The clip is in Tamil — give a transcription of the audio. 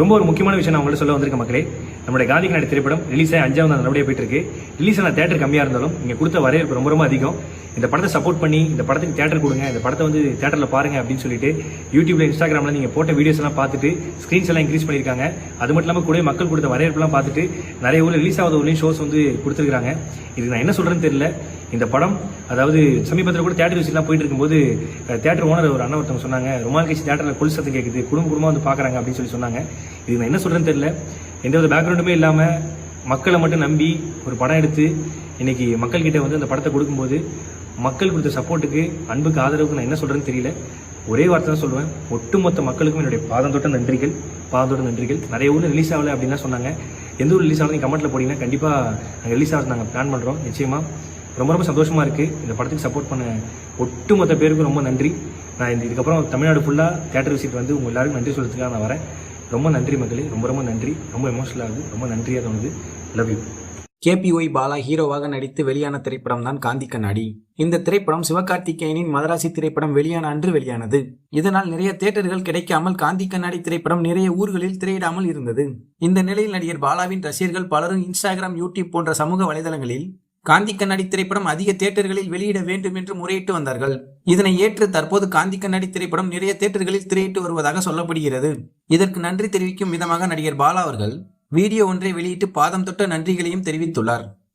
ரொம்ப ஒரு முக்கியமான விஷயம் நான் உங்கள்ட்ட சொல்ல வந்திருக்க மக்களே. நம்மளுடைய காந்தி கண்ணாடி திரைப்படம் ரிலீஸ் ஆகி அஞ்சாவது நாள் நல்லபடியாக போயிட்டு இருக்கு ரிலீஸ் ஆன தேட்டர் கம்மியாக இருந்தாலும் நீங்கள் கொடுத்த வரவேற்பு ரொம்ப ரொம்ப அதிகம். இந்த படத்தை சப்போர்ட் பண்ணி இந்த படத்துக்கு தேட்டர் கொடுங்க இந்த படத்தை வந்து தேட்டரில் பாருங்க அப்படின்னு சொல்லிட்டு யூடியூப்ல இன்ஸ்டாகிராமில் நீங்கள் போட்ட வீடியோஸ் எல்லாம் பார்த்துட்டு ஸ்க்ரீன்ஸ் எல்லாம் இன்க்ரீஸ் பண்ணியிருக்காங்க. அது மட்டும் இல்லாமல் கூட மக்கள் கொடுத்த வரவேற்புலாம் பார்த்துட்டு நிறைய ஊரில் ரிலீஸ் ஆகாத ஊர்லேயும் ஷோஸ் வந்து கொடுத்துருக்காங்க. இதுக்கு நான் என்ன சொல்கிறேன்னு தெரியல. இந்த படம் அதாவது சமீபத்தில் கூட தேட்டர் விசிட்லாம் போயிட்டு இருக்கும்போது தேட்டர் ஓனர் ஒரு அண்ணன் ஒருத்தவங்க சொன்னாங்க ரொமான் கட்சி தேட்டரில் கொல் சத்தம் கேட்குது குடும்ப குடும்பமாக வந்து பார்க்குறாங்க அப்படின்னு சொல்லி சொன்னாங்க. இது நான் என்ன சொல்கிறேன்னு தெரியல. எந்த ஒரு பேக்ரவுண்டுமே இல்லாமல் மக்களை மட்டும் நம்பி ஒரு படம் எடுத்து இன்னைக்கு மக்கள்கிட்ட வந்து அந்த படத்தை கொடுக்கும்போது மக்கள் கொடுத்த சப்போர்ட்டுக்கு அன்புக்கு ஆதரவுக்கு நான் என்ன சொல்கிறேன்னு தெரியல. ஒரே வார்த்தை தான் சொல்லுவேன். ஒட்டுமொத்த மக்களுக்கும் என்னுடைய பாதம் தொட்ட நன்றிகள் பாதம் தொட்ட நன்றிகள். நிறைய ஊரில் ரிலீஸ் ஆகலை அப்படின்னு சொன்னாங்க. எந்த ஊர் ரிலீஸ் ஆகல கமெண்ட்டில் போட்டிங்கன்னா கண்டிப்பாக நாங்கள் ரிலீஸ் ஆகிறது நாங்கள் பிளான் பண்ணுறோம் நிச்சயமா. ரொம்ப ரொம்ப சந்தோஷமா இருக்கு. இந்த படத்துக்கு சப்போர்ட் பண்ண ஒட்டுமொத்த பேருக்கும் ரொம்ப நன்றி. நான் இந்த இதுக்கப்புறம் தமிழ்நாடு ஃபுல்லாக தேட்டர் விசிட் வந்து உங்க எல்லாருக்கும் நன்றி சொல்றதுக்காக நான் வரேன். ரொம்ப நன்றி மக்களே ரொம்ப ரொம்ப நன்றி. ரொம்ப எமோஷனல் ஆகுது ரொம்ப நன்றியாக தோணுது. லவ் யூ கேபிஒய் பாலா ஹீரோவாக நடித்து வெளியான திரைப்படம் தான் காந்தி கண்ணாடி. இந்த திரைப்படம் சிவகார்த்திகேயனின் மதராசி திரைப்படம் வெளியான அன்று வெளியானது. இதனால் நிறைய தேட்டர்கள் கிடைக்காமல் காந்தி கண்ணாடி திரைப்படம் நிறைய ஊர்களில் திரையிடாமல் இருந்தது. இந்த நிலையில் நடிகர் பாலாவின் ரசிகர்கள் பலரும் இன்ஸ்டாகிராம் யூடியூப் போன்ற சமூக வலைதளங்களில் காந்தி கண்ணாடி திரைப்படம் அதிக தியேட்டர்களில் வெளியிட வேண்டும் என்று முறையிட்டு வந்தார்கள். இதனை ஏற்று தற்போது காந்தி கண்ணாடி திரைப்படம் நிறைய தியேட்டர்களில் திரையிட்டு வருவதாக சொல்லப்படுகிறது. இதற்கு நன்றி தெரிவிக்கும் விதமாக நடிகர் பாலா அவர்கள் வீடியோ ஒன்றை வெளியிட்டு பாதம் தொட்ட நன்றிகளையும் தெரிவித்துள்ளார்.